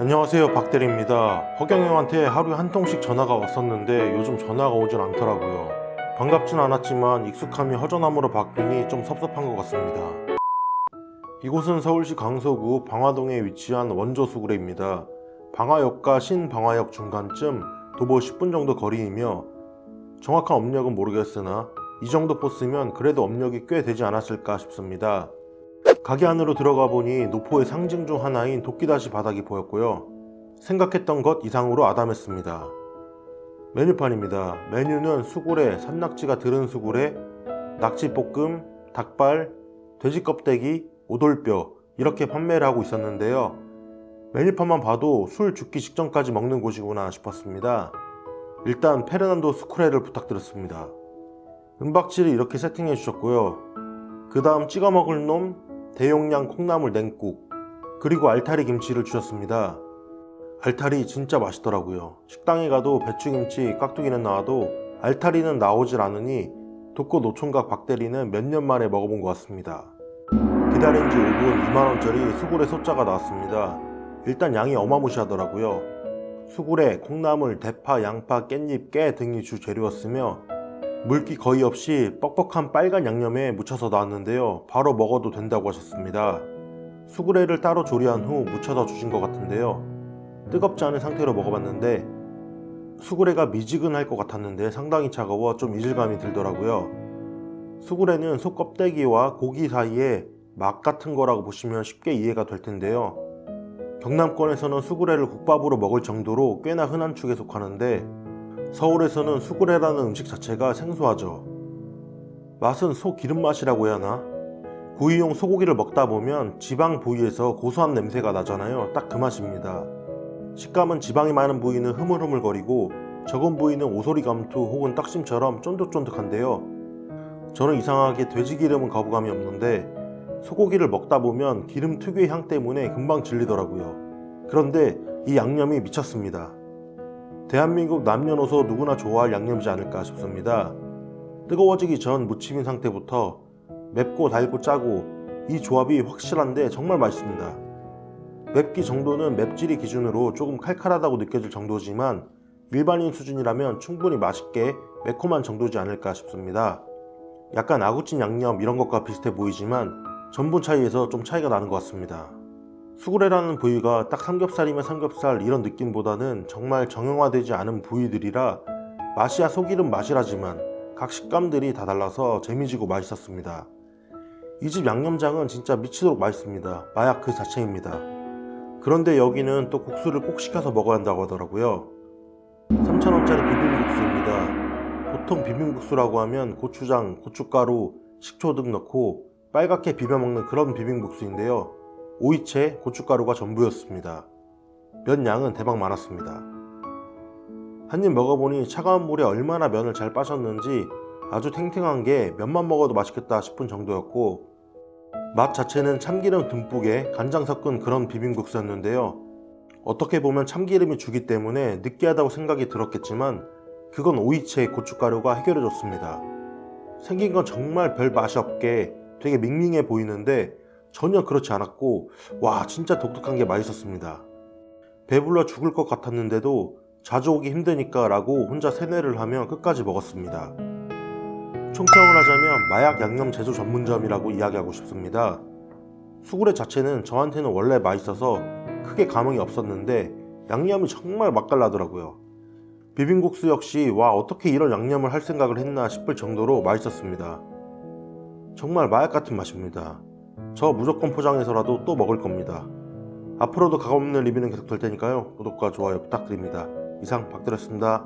안녕하세요 박대리입니다. 허경영한테 하루에 한 통씩 전화가 왔었는데 요즘 전화가 오진 않더라고요. 반갑진 않았지만 익숙함이 허전함으로 바뀌니 좀 섭섭한 것 같습니다. 이곳은 서울시 강서구 방화동에 위치한 원조 수구레입니다. 방화역과 신방화역 중간쯤 도보 10분 정도 거리이며 정확한 업력은 모르겠으나 이 정도 포스면 그래도 업력이 꽤 되지 않았을까 싶습니다 가게 안으로 들어가 보니 노포의 상징 중 하나인 도끼다시 바닥이 보였고요. 생각했던 것 이상으로 아담했습니다. 메뉴판입니다. 메뉴는 수구레, 산낙지가 들은 수구레, 낙지볶음, 닭발, 돼지 껍데기, 오돌뼈 이렇게 판매를 하고 있었는데요. 메뉴판만 봐도 술 죽기 직전까지 먹는 곳이구나 싶었습니다. 일단 페르난도 스쿠레를 부탁드렸습니다. 은박지를 이렇게 세팅해 주셨고요. 그 다음 찍어 먹을 놈 대용량 콩나물 냉국 그리고 알타리 김치를 주셨습니다. 알타리 진짜 맛있더라고요. 식당에 가도 배추김치, 깍두기는 나와도 알타리는 나오질 않으니 독거 노총각 박대리는 몇 년 만에 먹어본 것 같습니다. 기다린 지 5분 2만원짜리 수구레 소자가 나왔습니다. 일단 양이 어마무시하더라고요. 수구레, 콩나물, 대파, 양파, 깻잎, 깨 등이 주 재료였으며 물기 거의 없이 뻑뻑한 빨간 양념에 묻혀서 나왔는데요. 바로 먹어도 된다고 하셨습니다. 수구레를 따로 조리한 후 묻혀서 주신 것 같은데요. 뜨겁지 않은 상태로 먹어봤는데 수구레가 미지근할 것 같았는데 상당히 차가워 좀 이질감이 들더라고요. 수구레는 속 껍데기와 고기 사이에 막 같은 거라고 보시면 쉽게 이해가 될 텐데요. 경남권에서는 수구레를 국밥으로 먹을 정도로 꽤나 흔한 축에 속하는데 서울에서는 수구레라는 음식 자체가 생소하죠. 맛은 소 기름 맛이라고 해야 하나? 구이용 소고기를 먹다 보면 지방 부위에서 고소한 냄새가 나잖아요. 딱 그 맛입니다. 식감은 지방이 많은 부위는 흐물흐물거리고 적은 부위는 오소리 감투 혹은 떡심처럼 쫀득쫀득한데요. 저는 이상하게 돼지 기름은 거부감이 없는데 소고기를 먹다 보면 기름 특유의 향 때문에 금방 질리더라고요. 그런데 이 양념이 미쳤습니다. 대한민국 남녀노소 누구나 좋아할 양념이지 않을까 싶습니다. 뜨거워지기 전 무침인 상태부터 맵고 달고 짜고 이 조합이 확실한데 정말 맛있습니다. 맵기 정도는 맵찔이 기준으로 조금 칼칼하다고 느껴질 정도지만 일반인 수준이라면 충분히 맛있게 매콤한 정도지 않을까 싶습니다. 약간 아구찜 양념 이런 것과 비슷해 보이지만 전분 차이에서 좀 차이가 나는 것 같습니다. 수구레라는 부위가 딱 삼겹살이면 삼겹살 이런 느낌보다는 정말 정형화되지 않은 부위들이라 맛이야 소기름 맛이라지만 각 식감들이 다 달라서 재미지고 맛있었습니다. 이 집 양념장은 진짜 미치도록 맛있습니다. 마약 그 자체입니다. 그런데 여기는 또 국수를 꼭 시켜서 먹어야 한다고 하더라고요. 3,000원짜리 비빔국수입니다. 보통 비빔국수라고 하면 고추장, 고춧가루, 식초 등 넣고 빨갛게 비벼 먹는 그런 비빔국수인데요. 오이채, 고춧가루가 전부였습니다. 면 양은 대박 많았습니다. 한 입 먹어보니 차가운 물에 얼마나 면을 잘 빠셨는지 아주 탱탱한 게 면만 먹어도 맛있겠다 싶은 정도였고 맛 자체는 참기름 듬뿍에 간장 섞은 그런 비빔국수였는데요. 어떻게 보면 참기름이 주기 때문에 느끼하다고 생각이 들었겠지만 그건 오이채 고춧가루가 해결해줬습니다. 생긴 건 정말 별 맛이 없게 되게 밍밍해 보이는데 전혀 그렇지 않았고 와 진짜 독특한 게 맛있었습니다. 배불러 죽을 것 같았는데도 자주 오기 힘드니까 라고 혼자 세뇌를 하며 끝까지 먹었습니다. 총평을 하자면 마약 양념 제조 전문점이라고 이야기하고 싶습니다. 수구레 자체는 저한테는 원래 맛있어서 크게 감흥이 없었는데 양념이 정말 맛깔나더라고요. 비빔국수 역시 와 어떻게 이런 양념을 할 생각을 했나 싶을 정도로 맛있었습니다. 정말 마약 같은 맛입니다. 저 무조건 포장해서라도 또 먹을 겁니다. 앞으로도 가없는 리뷰는 계속 될 테니까요. 구독과 좋아요 부탁드립니다. 이상 박드렸습니다.